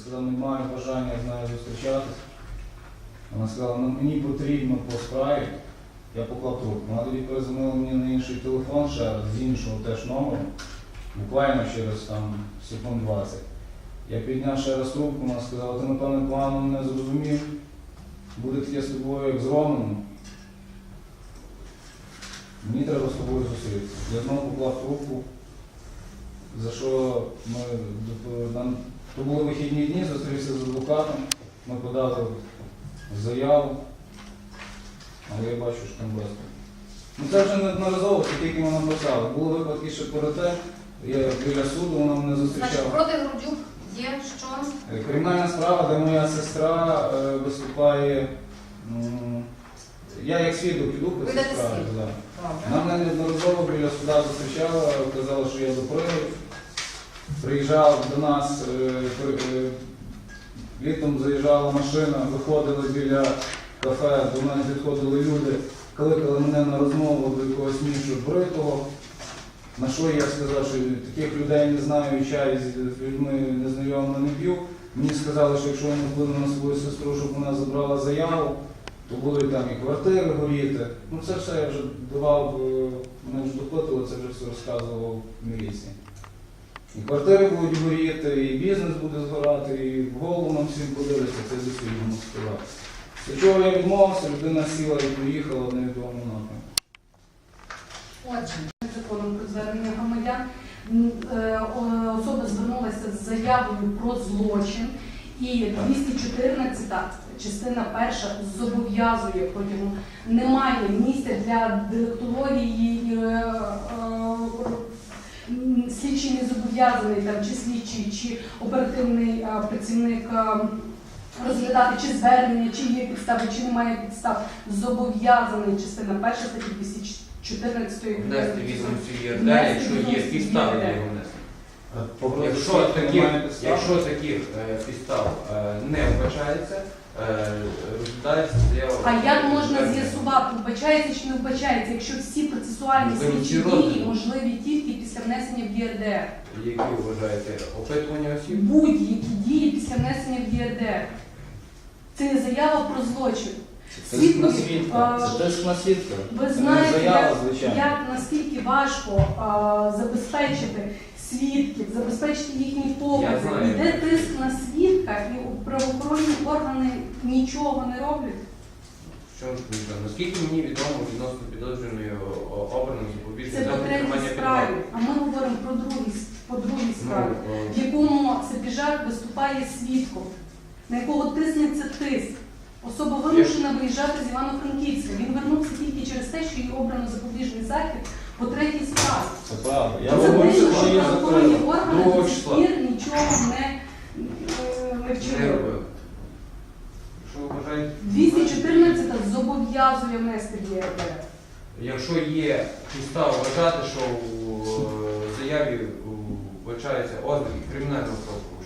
Сказав, не маю бажання з нею зустрічатися. Вона сказала, ну мені потрібно по справі. Я поклав трубку. Вона тоді перезвонила мені на інший телефон ще з іншого теж номеру, буквально через там секунд 20. Я підняв ще раз трубку, вона сказала, ти напевно погано мене зрозумів. Буде таке з тобою, як з Романом. Мені треба з тобою зустрітися. Я знову поклав трубку, за що ми нам то були вихідні дні, зустрівся з адвокатом, ми подали заяву, але я бачу, що там без. Ну це вже неодноразово, це тільки ми написали. Були випадки ще перед тим, я біля суду, вона мене Значить, зустрічала. проти Грудюк є що? Е, Кримінальна справа, де моя сестра е, виступає. м, Я як свідок піду по цій справі. свідок? да. Вона мене неодноразово біля суда зустрічала, казала, що я доприв. Приїжджав до нас, е, е, літом заїжджала машина, виходили біля кафе, до мене підходили люди, кликали мене на розмову до якогось мішу бритого. На що я сказав, що таких людей не знаю, чай з людьми незнайомими не п'ю. Мені сказали, що якщо я не вплину на свою сестру, щоб вона забрала заяву, то будуть там і квартири горіти. Ну це все я вже давав, е, мене вже допитували, це вже все розказував в міліції. І квартири будуть горіти, і бізнес буде згорати, і в голову нам всім подивиться, це дослідно сказати. До чого я відмовився, людина сіла і поїхала в невідомому напрямку. Отже, законом про звернення громадян е, особа звернулася з заявою про злочин, і 214 частина перша зобов'язує протягом немає місця для директології. Слідчий не зобов'язаний там чи слідчий, чи оперативний а, працівник А, розглядати чи звернення, чи є підстави, чи немає підстав. Зобов'язаний частина перша статті 214 Внести відомості в ЄРД, якщо є підстави для його внесення. Якщо таких, якщо таких е, підстав е, не вбачається, е, розглядається заява. А як можна з'ясувати, вбачається чи не вбачається, якщо всі процесуальні Можливо, слідчі дії можливі тільки після внесення в ЄРДР? Які вважаєте опитування осіб? Будь-які дії після внесення в ЄРДР. Це є заява про злочин. Це тиск на свідка. а, Це тиск на свідка. Ви Це не знаєте, заява, як, звичайно. як наскільки важко а, забезпечити свідків, забезпечити їхні покази. Знаю. Йде тиск на свідка, і правоохоронні органи нічого не роблять. Що ж? Наскільки мені відомо відносно підозрюваної о- о- обрано запобіжний Це по третій справі. А ми говоримо про другій, по другій справі, Ну, в якому Сапіжак виступає свідком, на якого тиснеться тиск. Особа вимушена виїжджати з Івано-Франківська. Він вернувся тільки через те, що їй обрано запобіжний захід по третій справі. Це правда. Я Це говорю, що правоохоронні органи до сих пір нічого не, е, не вчинили. Що ви вважаєте? 214 зобов'язує внести в Якщо є підстава вважати, що у е, заяві у, вбачаються ознаки кримінального правопорушення,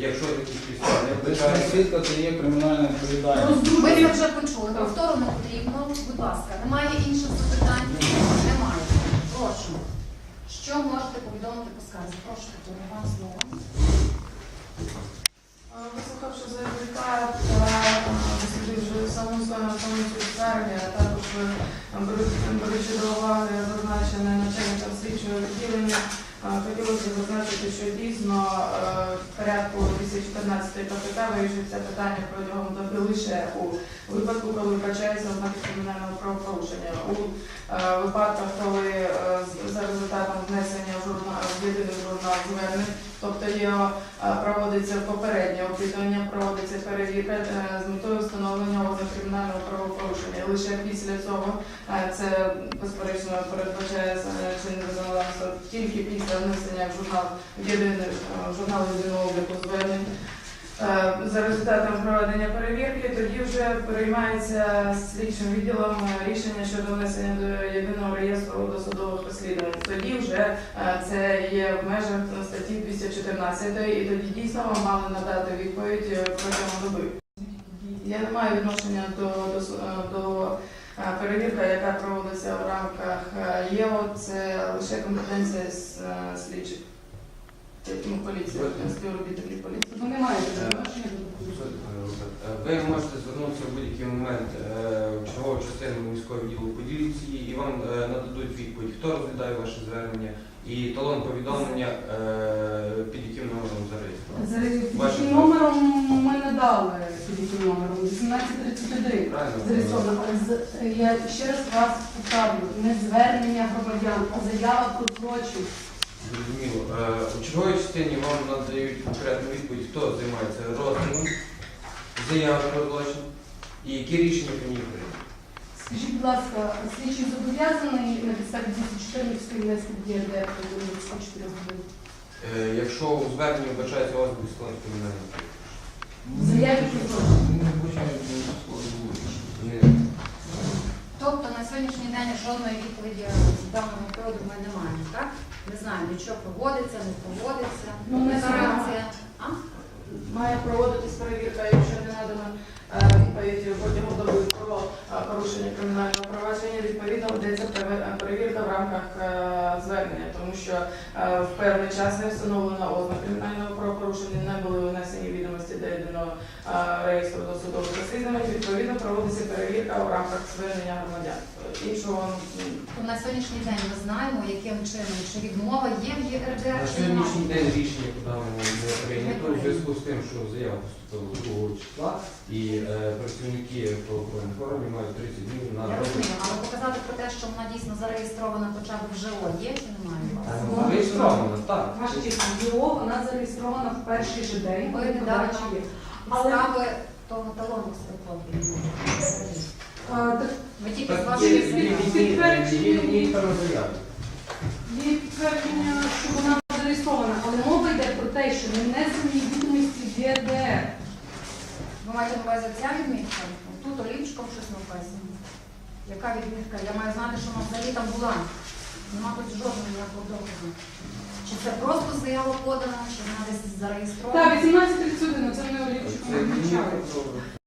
якщо такі підстави не свідка це є кримінальна відповідальність. ми це вже почули. Повтору не потрібно. Будь ласка, немає інших запитань? Немає. Прошу. Що можете повідомити по скарзі? Прошу, Катерина, вам слово. Вислухавши заявника та дослідивши саму саму свою скарги, а також е, беручи до уваги зазначене начальника слідчого відділення, е, хотілося б зазначити, що дійсно порядку в порядку 214 КПК вирішується питання протягом доби лише у випадку, коли вбачається ознаки кримінального правопорушення. У е, випадках, коли е, за результатом внесення в єдиний журнал звернень, тобто є е, проводиться попереднє опитування, проводиться перевірка е, з метою встановлення кримінального правопорушення. Лише після цього е, це безперечно передбачає чинне законодавство тільки після внесення в журнал єдиний журнал єдиного обліку звернень. Е, За результатом проведення перевірки тоді вже приймається слідчим відділом е, рішення щодо внесення до єдиного реєстру досудових розслідувань. Тоді вже е, це є в межах статті 214 і тоді дійсно вам мали надати відповідь протягом доби. Я не маю відношення до, до, до перевірки, яка проводиться в рамках ЄО, це лише компетенція слідчих. Ну, е, е, е, Ви можете звернутися в будь-який момент в чергову частину міського відділу поліції і вам нададуть відповідь, хто розглядає ваше звернення і талон повідомлення, під яким номером зареєструвати. За яким номером ми надали під яким номером? 1833 зареєстровано. але Я ще раз вас поставлю, не звернення громадян, а заява про злочин. Зрозуміло. Е, У черговій частині вам надають конкретну відповідь, хто займається розглядом заяви про злочин і які рішення по ній прийняті. Скажіть, будь ласка, слідчий зобов'язаний на підставі 214 внести в ЄРДР до 24 годин? Е, Якщо у зверненні вбачається розгляд складу кримінального В заяві про злочин. Тобто на сьогоднішній день жодної відповіді з даного приводу ми не маємо, так? Не знаємо, що проводиться, не проводиться. Ну, не Інформація. А? Має проводитись перевірка, якщо не надано відповідь протягом доби про е, порушення кримінального провадження, відповідно ведеться перевірка в рамках е, звернення, тому що е, в певний час не встановлено ознак кримінального правопорушення, не були внесені відомості до єдиного е, реєстру досудових розслідувань. Відповідно проводиться перевірка в рамках звернення громадян. Іншого м, на сьогоднішній день ми знаємо, яким чином, чи відмова є в ЄРДР, На сьогоднішній день рішення по даному не прийнято у зв'язку з тим, що заява поступила 2 числа і е, працівники правоохоронних органів мають 30 днів на Я розумію, але показати про те, що вона дійсно зареєстрована хоча б в ЖО, є чи немає? у? Е, Зареєстровано, так. Ваша честь, ЄО, вона зареєстрована в перший же день, Ви коли не подача дали є. Але Підстави того талону строкові. е, так, Ви тільки з Так, вашої є- заяви. є- є- є- є- є певна заява. є підтвердження, що вона зареєстрована, але мова йде про те, що не внесені відомості в ЄРДР. Ви маєте на увазі ця відмітка? Тут олівчиком щось написано. Яка відмітка? Я маю знати, що вона взагалі там була. Нема тут жодного ніякого доказу. Чи це просто заява подана, чи вона десь зареєстрована? Так, 18.31, це ми олівчиком Це відмічали.